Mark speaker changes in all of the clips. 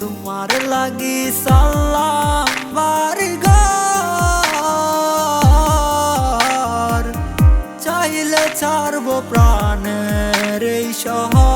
Speaker 1: তোমার লাগি সাল্লাম বাড়ি চাইলে ছাড়বো প্রাণের এই শহর।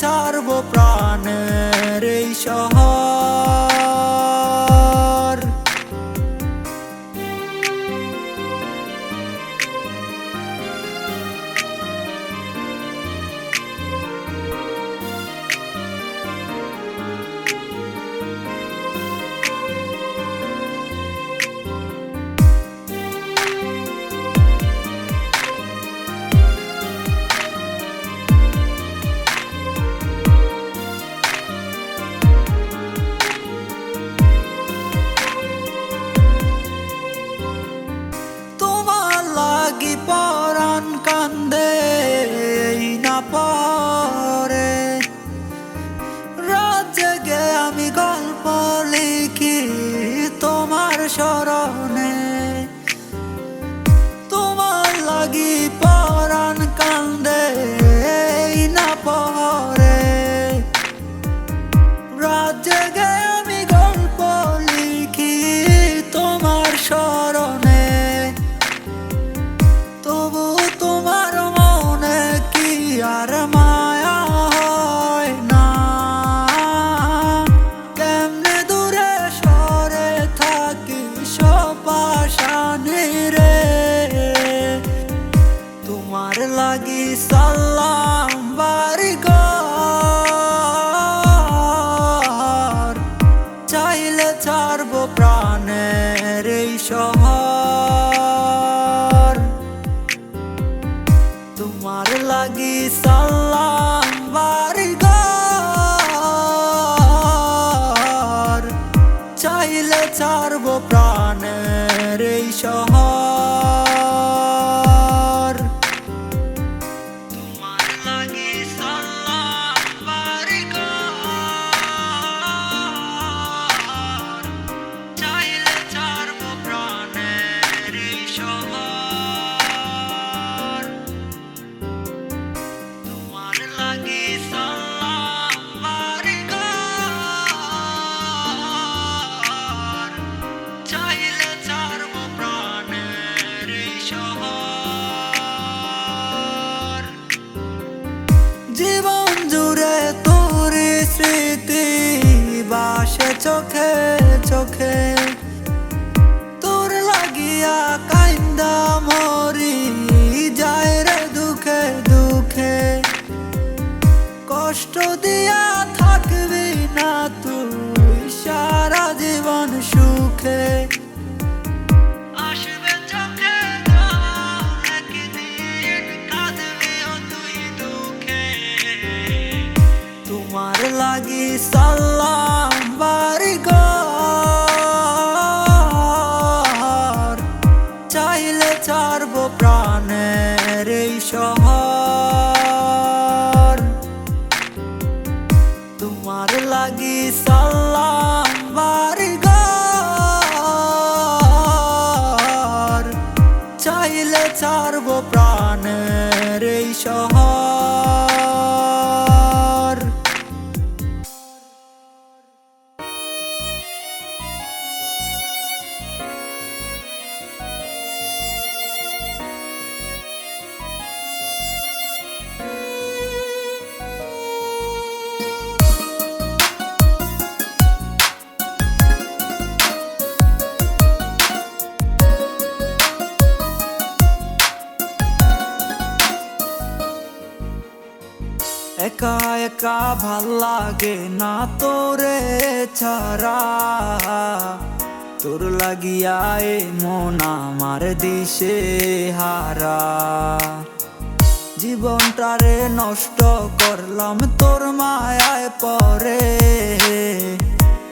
Speaker 1: daughter ای شاه চোখে চোখে। তোর লাগিয়া কাইন্দা মরি যায় রে দুঃখে দুঃখে। কষ্ট দিয়া চাইলে ছাড়ব প্রাণের এই শহর। তোমার লাগি সাল্লাম একা ভালো লাগে না তোরে ছাড়া। তোর লাগিয়া এ মন আমার দিশে হারা। জীবনটারে নষ্ট করলাম তোর মায়ায় পরে।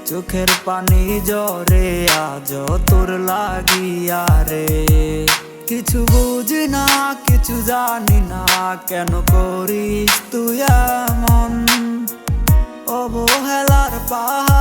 Speaker 1: চোখের পানি জরে আজ তোর লাগিয়া রে। কিছু বুঝি না, কিছু জানি না, কেন করিস তুই bahar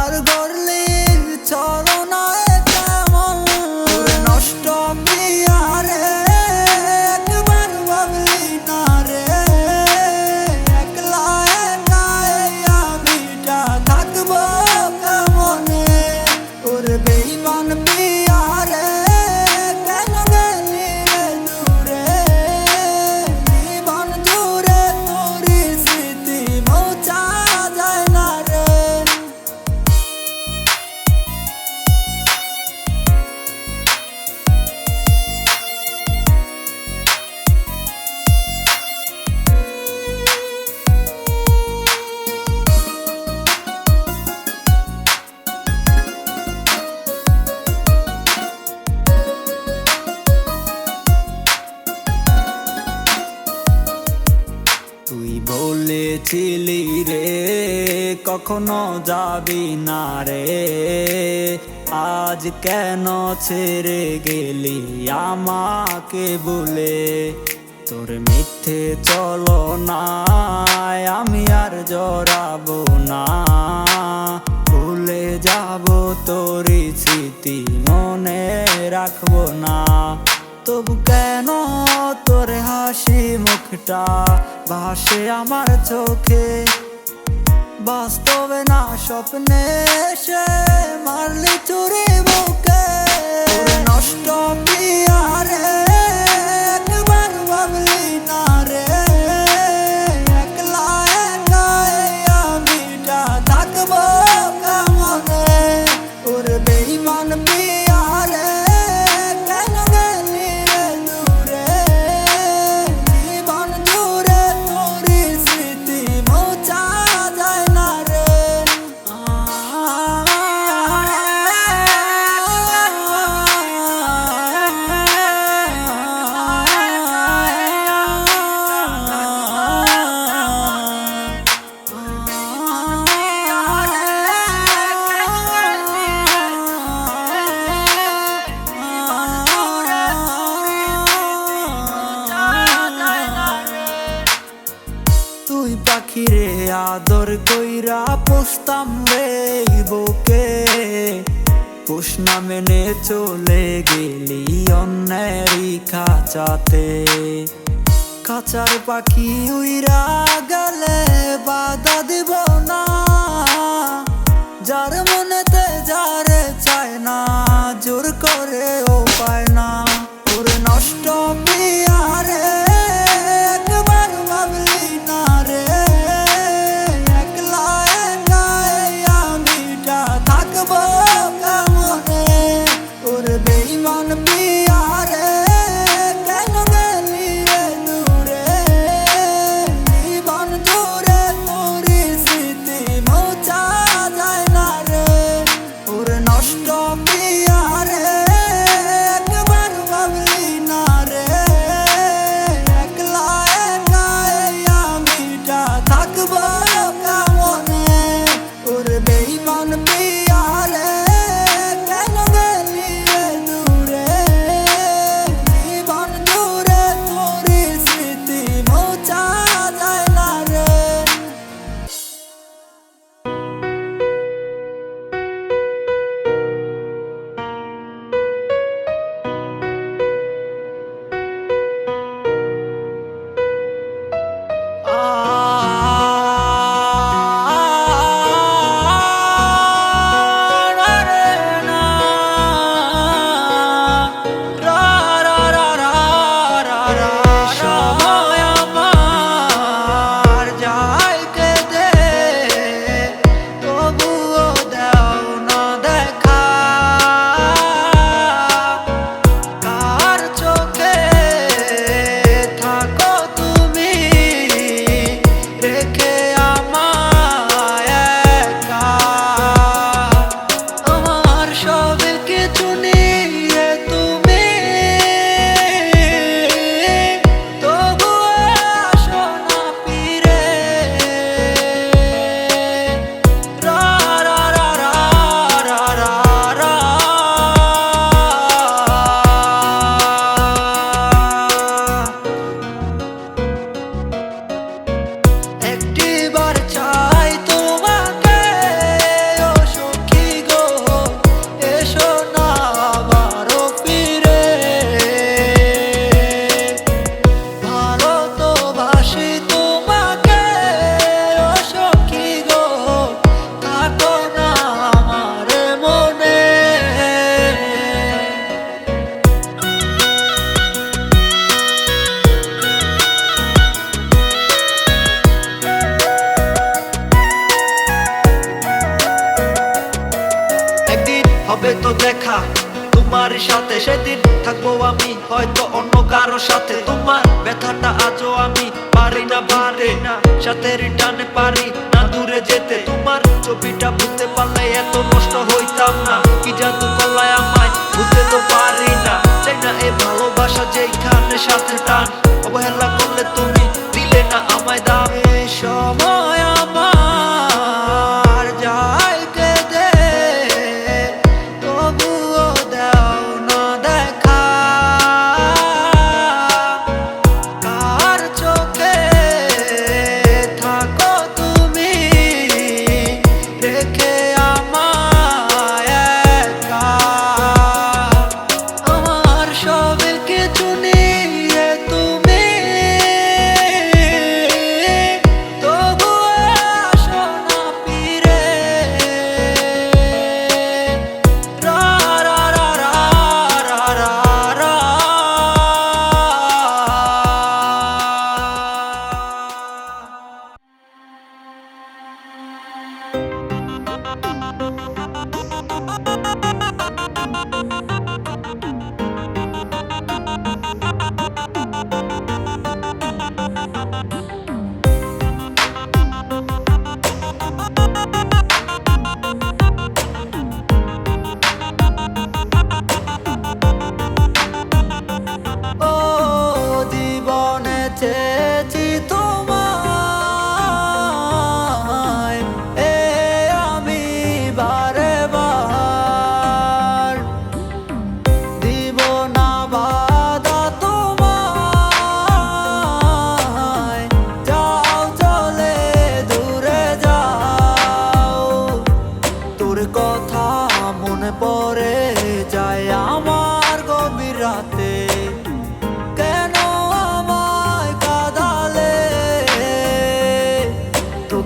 Speaker 1: কখনো যাবি না রে। আজ কেন ছেড়ে গেলি আমাকে বলে? তোর মিথ্যে চলো না, আমি আর জড়াবো না। ভুলে যাব তোর স্মৃতি, মনে রাখব না। তবু কেন তোর হাসি মুখটা ভাসে আমার চোখে? বাস্তবে না স্বপ্নে সে মারলি চুরি বুকে কইরা পুষতাম রে বুকে পুষ না মেনে চলে গেলি অন্যেরই খাঁচাতে খাঁচার পাখি উইরা গেলে বাধা দিব না। যার
Speaker 2: পারি না দূরে যেতে। তোমার ছবিটা বুঝতে পারলে এত নষ্ট হইতাম না। কি জাদু করলাই আমায় বুঝতে তো পারি না। চাই না এ ভালোবাসা যেখানে সাথে টান। অবহেলা করলে তুমি দিলে না আমায় দাম।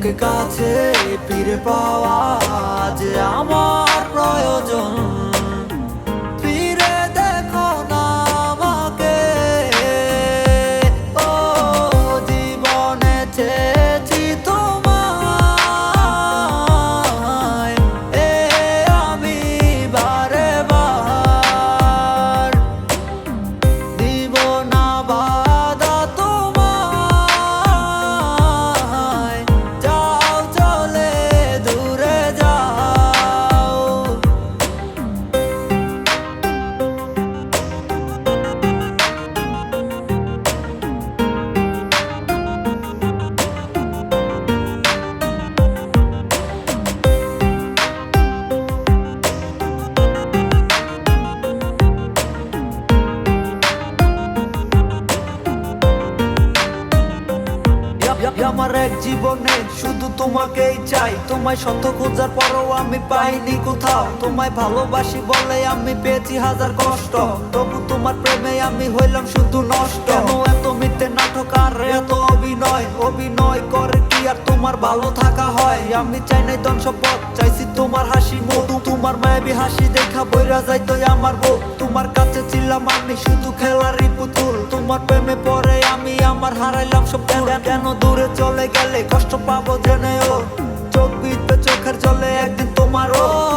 Speaker 1: তোকে কাছে ফিরে পাওয়া যে আমার তোমায় শত খোঁজার পরও আমি পাইনি কোথাও। তোমায় ভালোবাসি বলে আমি পেয়েছি হাজার কষ্ট। তবু তোমার প্রেমে আমি হইলাম শুধু নষ্ট। এত মিথ্যে নাটক আর এত অভিনয়? অভিনয় করে কি আর তোমার ভালো থাকা হয়? আমি চাই নাই ধন সম্পদ, চাইছি তোমার হাসি মধু তোমার মায়াবী হাসি দেখা বইরা যাইতো আমার বউ তোমার কাছে ছিলাম আমি শুধু খেলারই পুতুল। তোমার প্রেমে পরে আমি আমার হারাইলাম সব কেন দূরে চলে গেলে কষ্ট পাবো জেনে ও। চোখ বিদ্য চোখের জলে একদিন তোমারও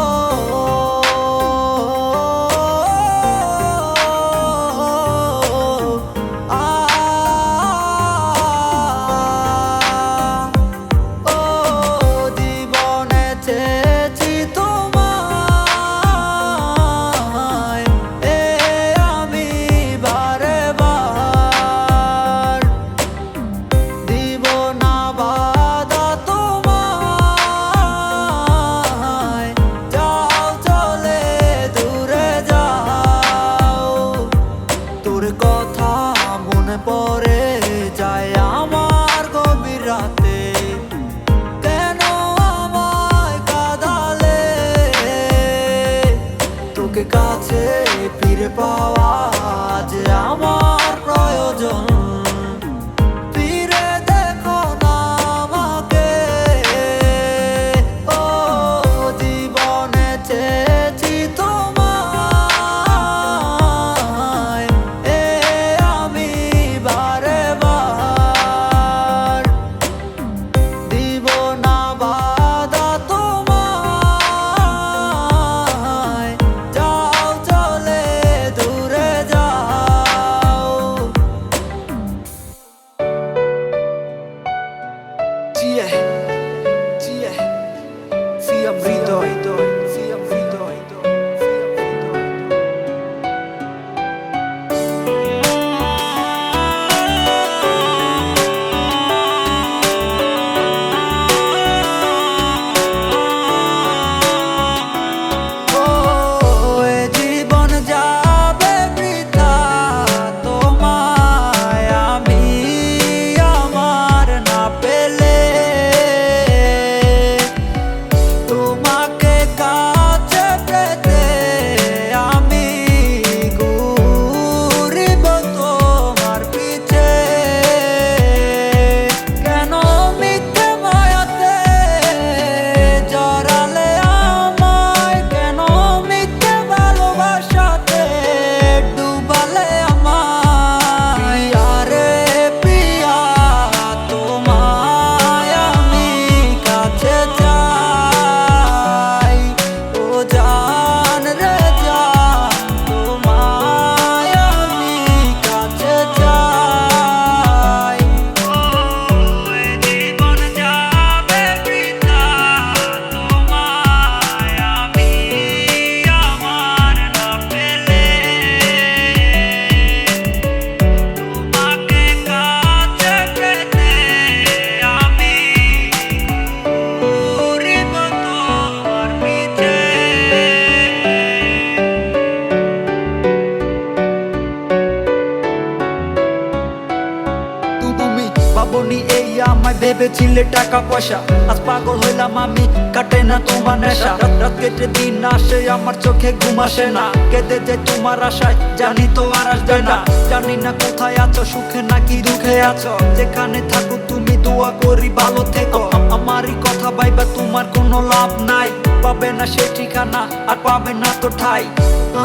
Speaker 1: ভেবেছিলে টাকা পয়সা। আজ পাগল হইলাম আমি, কাটে না তোমার নেশা। রাত কেটে দিন আসে, আমার চোখে ঘুম আসে না। কেঁদে যে তোমার আশায়, জানি তো আর আসবে না। জানি না কোথায় আছো, সুখে নাকি দুঃখে আছো। যেখানে থাকো, তুমি দোয়া করি ভালো থেকো। আমারই কথা ভাইবা, তোমার কোনো লাভ নাই। পাবে না সে ঠিকানা, আর পাবে না তো ঠাই।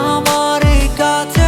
Speaker 1: আমারই কাছে